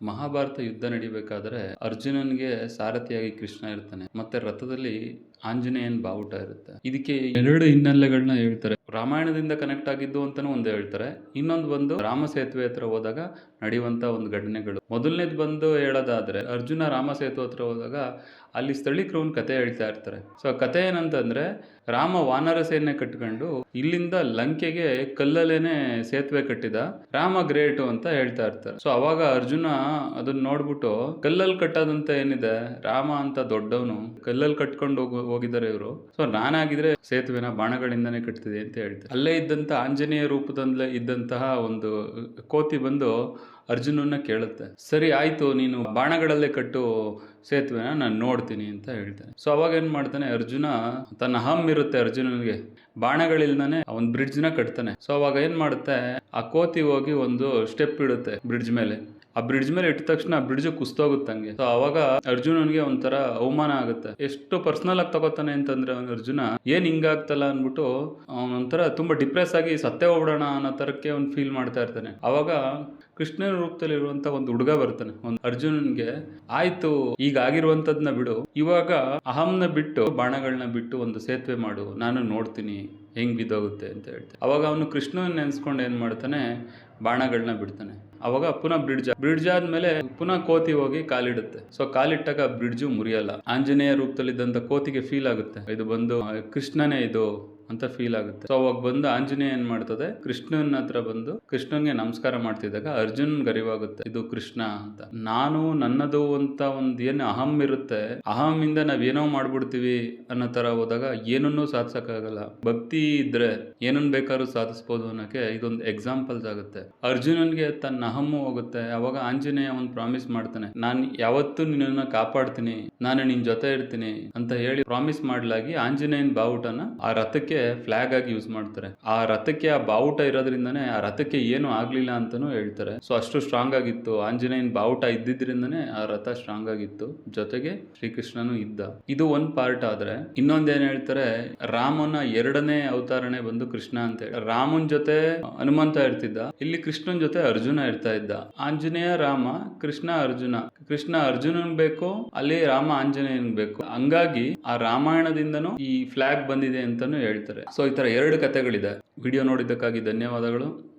ಮಹಾಭಾರತ ಯುದ್ಧ ನಡಿಬೇಕಾದ್ರೆ ಅರ್ಜುನನ್ಗೆ ಸಾರಥಿಯಾಗಿ ಕೃಷ್ಣ ಇರ್ತಾನೆ, ಮತ್ತೆ ರಥದಲ್ಲಿ ಆಂಜನೇಯನ್ ಬಾವುಟ ಇರುತ್ತೆ. ಇದಕ್ಕೆ ಎರಡು ಹಿನ್ನೆಲೆಗಳನ್ನ ಹೇಳ್ತಾರೆ. ರಾಮಾಯಣದಿಂದ ಕನೆಕ್ಟ್ ಆಗಿದ್ದು ಅಂತಾನು ಒಂದು ಹೇಳ್ತಾರೆ. ಇನ್ನೊಂದು ಬಂದು ರಾಮ ಸೇತುವೆ ಹತ್ರ ಹೋದಾಗ ನಡೆಯುವಂತ ಒಂದು ಘಟನೆಗಳು. ಮೊದಲನೇದು ಬಂದು ಹೇಳೋದಾದ್ರೆ ಅರ್ಜುನ ರಾಮ ಸೇತುವೆ ಹತ್ರ ಹೋದಾಗ ಅಲ್ಲಿ ಸ್ಥಳೀಕರು ಒಂದು ಕತೆ ಹೇಳ್ತಾ ಇರ್ತಾರೆ. ಸೊ ಆ ಕತೆ ಏನಂತಂದ್ರೆ ರಾಮ ವಾನರ ಸೇನೆ ಕಟ್ಕೊಂಡು ಇಲ್ಲಿಂದ ಲಂಕೆಗೆ ಕಲ್ಲಲ್ಲೇನೆ ಸೇತುವೆ ಕಟ್ಟಿದ ರಾಮ ಗ್ರೇಟು ಅಂತ ಹೇಳ್ತಾ ಇರ್ತಾರೆ. ಸೊ ಅವಾಗ ಅರ್ಜುನ ಅದನ್ನ ನೋಡ್ಬಿಟ್ಟು ಕಲ್ಲಲ್ಲಿ ಕಟ್ಟದಂತ ಏನಿದೆ? ರಾಮ ಅಂತ ದೊಡ್ಡವನು ಕಲ್ಲಲ್ಲಿ ಕಟ್ಕೊಂಡು ಹೋಗಿ, ಹೋಗಿದ್ದಾರೆ ಇವರು. ಸೊ ನಾನಾಗಿದ್ರೆ ಸೇತುವೆನ ಬಾಣಗಳಿಂದನೇ ಕಟ್ತಿದೆ ಅಂತ ಹೇಳ್ತಾರೆ ಅಲ್ಲೇ ಇದ್ದಂಥ ಆಂಜನೇಯ ರೂಪದಲ್ಲೇ ಇದ್ದಂತಹ ಒಂದು ಕೋತಿ ಬಂದು ಅರ್ಜುನನ್ನ ಕೇಳುತ್ತೆ. ಸರಿ, ಆಯಿತು, ನೀನು ಬಾಣಗಳಲ್ಲೇ ಕಟ್ಟು ಸೇತುವೆನ ನಾನು ನೋಡ್ತೀನಿ ಅಂತ ಹೇಳ್ತಾನೆ. ಸೊ ಅವಾಗ ಏನ್ ಮಾಡ್ತಾನೆ, ಅರ್ಜುನ ತನ್ನ ಹಮ್ ಇರುತ್ತೆ ಅರ್ಜುನನಿಗೆ. ಬಾಣಗಳಿಲ್ದಾನೆ ಒಂದು ಬ್ರಿಡ್ಜ್ನ ಕಟ್ತಾನೆ. ಸೊ ಅವಾಗ ಏನ್ ಮಾಡುತ್ತೆ, ಆ ಕೋತಿ ಹೋಗಿ ಒಂದು ಸ್ಟೆಪ್ ಇಡುತ್ತೆ ಬ್ರಿಡ್ಜ್ ಮೇಲೆ. ಆ ಬ್ರಿಡ್ಜ್ ಮೇಲೆ ಇಟ್ಟ ತಕ್ಷಣ ಆ ಬ್ರಿಡ್ಜ್ ಕುಸ್ತೋಗುತ್ತಂಗೆ ಸೊ ಅವಾಗ ಅರ್ಜುನನ್ಗೆ ಒಂಥರ ಅವಮಾನ ಆಗುತ್ತೆ. ಎಷ್ಟು ಪರ್ಸನಲ್ ಆಗಿ ತಗೋತಾನೆ ಅಂತಂದ್ರೆ ಅವನು ಅರ್ಜುನ, ಏನ್ ಹಿಂಗಾಗ್ತಲ್ಲ? ಅನ್ಬಿಟ್ಟು ಅವನೊಂಥರ ತುಂಬಾ ಡಿಪ್ರೆಸ್ ಆಗಿ ಸತ್ತೇ ಹೋಗ್ಬಿಡೋಣ ಅನ್ನೋ ತರಕ್ಕೆ ಅವ್ನು ಫೀಲ್ ಮಾಡ್ತಾ ಇರ್ತಾನೆ. ಅವಾಗ ಕೃಷ್ಣನ ರೂಪದಲ್ಲಿ ಇರುವಂತ ಒಂದು ಹುಡುಗ ಬರ್ತಾನೆ. ಒಂದು ಅರ್ಜುನನ್ಗೆ, ಆಯ್ತು, ಈಗ ಆಗಿರುವಂತದ್ನ ಬಿಡು. ಇವಾಗ ಅಹಂನ ಬಿಟ್ಟು ಬಾಣಗಳನ್ನ ಬಿಟ್ಟು ಒಂದು ಸೇತುವೆ ಮಾಡು. ನಾನು ನೋಡ್ತೀನಿ, ಹೆಂಗ್ ಬಿದ್ದೋಗುತ್ತೆ ಅಂತ ಹೇಳ್ತಾನೆ ಅವಾಗ ಅವನು ಕೃಷ್ಣನ ನೆನ್ಸ್ಕೊಂಡು ಏನ್ ಮಾಡ್ತಾನೆ? ಬಾಣಗಳನ್ನ ಬಿಡ್ತಾನೆ. ಅವಾಗ ಪುನಃ ಬ್ರಿಡ್ಜ್ ಬ್ರಿಡ್ಜ್ ಆದ್ಮೇಲೆ ಪುನಃ ಕೋತಿ ಹೋಗಿ ಕಾಲಿಡುತ್ತೆ. ಸೊ ಕಾಲಿಟ್ಟಾಗ ಬ್ರಿಡ್ಜು ಮುರಿಯಲ್ಲ. ಆಂಜನೇಯ ರೂಪದಲ್ಲಿದ್ದಂತ ಕೋತಿಗೆ ಫೀಲ್ ಆಗುತ್ತೆ. ಇದು ಬಂದು, ಕೃಷ್ಣನೇ ಇದು ಅಂತ ಫೀಲ್ ಆಗುತ್ತೆ. ಸೊ ಅವಾಗ ಬಂದು ಆಂಜನೇಯ ಏನ್ ಮಾಡ್ತದೆ? ಕೃಷ್ಣನ್ ಹತ್ರ ಬಂದು ಕೃಷ್ಣನ್ಗೆ ನಮಸ್ಕಾರ ಮಾಡ್ತಿದ್ದಾಗ ಅರ್ಜುನ್ ಗರಿವಾಗುತ್ತೆ. ಇದು ಕೃಷ್ಣ ಅಂತ. ನಾನು ನನ್ನದು ಅಂತ ಒಂದ್ ಏನ್ ಅಹಂ ಇರುತ್ತೆ? ಅಹಂ ಇಂದ ನಾವ್ ಏನೋ ಮಾಡ್ಬಿಡ್ತೀವಿ ಅನ್ನೋ ತರ ಹೋದಾಗ ಏನನ್ನೂ ಸಾಧಿಸಕ್ಕಾಗಲ್ಲ. ಭಕ್ತಿ ಇದ್ರೆ ಏನನ್ ಬೇಕಾದ್ರೂ ಸಾಧಿಸ್ಬೋದು ಅನ್ನೋಕೆ ಇದೊಂದು ಎಕ್ಸಾಂಪಲ್ಸ್ ಆಗುತ್ತೆ. ಅರ್ಜುನನ್ಗೆ ತನ್ನ ಅಹಮ್ಮು ಹೋಗುತ್ತೆ. ಅವಾಗ ಆಂಜನೇಯ ಒಂದು ಪ್ರಾಮಿಸ್ ಮಾಡ್ತಾನೆ, ನಾನು ಯಾವತ್ತೂ ನಿನ್ನನ್ನ ಕಾಪಾಡ್ತೀನಿ. ನಾನು ನಿನ್ ಜೊತೆ ಇರ್ತೀನಿ ಅಂತ ಹೇಳಿ ಪ್ರಾಮಿಸ್ ಮಾಡ್ಲಾಗಿ ಆಂಜನೇಯನ್ ಬಾವುಟನ ಆ ರಥಕ್ಕೆ ಫ್ಲಾಗ್ ಆಗಿ ಯೂಸ್ ಮಾಡ್ತಾರೆ. ಆ ರಥಕ್ಕೆ ಆ ಬಾವುಟ ಇರೋದ್ರಿಂದನೇ ಆ ರಥಕ್ಕೆ ಏನು ಆಗ್ಲಿಲ್ಲ ಅಂತಾನೂ ಹೇಳ್ತಾರೆ. ಸೊ ಅಷ್ಟು ಸ್ಟ್ರಾಂಗ್ ಆಗಿತ್ತು. ಆಂಜನೇಯನ್ ಬಾವುಟ ಇದ್ದಿದ್ರಿಂದನೇ ಆ ರಥ ಸ್ಟ್ರಾಂಗ್ ಆಗಿತ್ತು. ಜೊತೆಗೆ ಶ್ರೀಕೃಷ್ಣನು ಇದ್ದ. ಇದು ಒಂದ್ ಪಾರ್ಟ್ ಆದ್ರೆ ಇನ್ನೊಂದೇನ್ ಹೇಳ್ತಾರೆ, ರಾಮನ ಎರಡನೇ ಅವತಾರಣೆ ಬಂದು ಕೃಷ್ಣ ಅಂತ ಹೇಳಿ. ರಾಮನ್ ಜೊತೆ ಹನುಮಂತ ಇರ್ತಿದ್ದ. ಇಲ್ಲಿ ಕೃಷ್ಣನ್ ಜೊತೆ ಅರ್ಜುನ ಇರ್ತಾ ಇದ್ದ. ಆಂಜನೇಯ ರಾಮ, ಕೃಷ್ಣ ಅರ್ಜುನ. ಕೃಷ್ಣ ಅರ್ಜುನನ್ ಬೇಕು, ಅಲ್ಲಿ ರಾಮ ಆಂಜನೇಯನ್ ಬೇಕು. ಹಂಗಾಗಿ ಆ ರಾಮಾಯಣದಿಂದನೂ ಈ ಫ್ಲಾಗ್ ಬಂದಿದೆ ಅಂತಾನು ಹೇಳ್ತಾರೆ. ಸೊ ಈ ತರ ಎರಡು ಕಥೆಗಳಿದೆ. ವಿಡಿಯೋ ನೋಡಿದ್ದಕ್ಕಾಗಿ ಧನ್ಯವಾದಗಳು.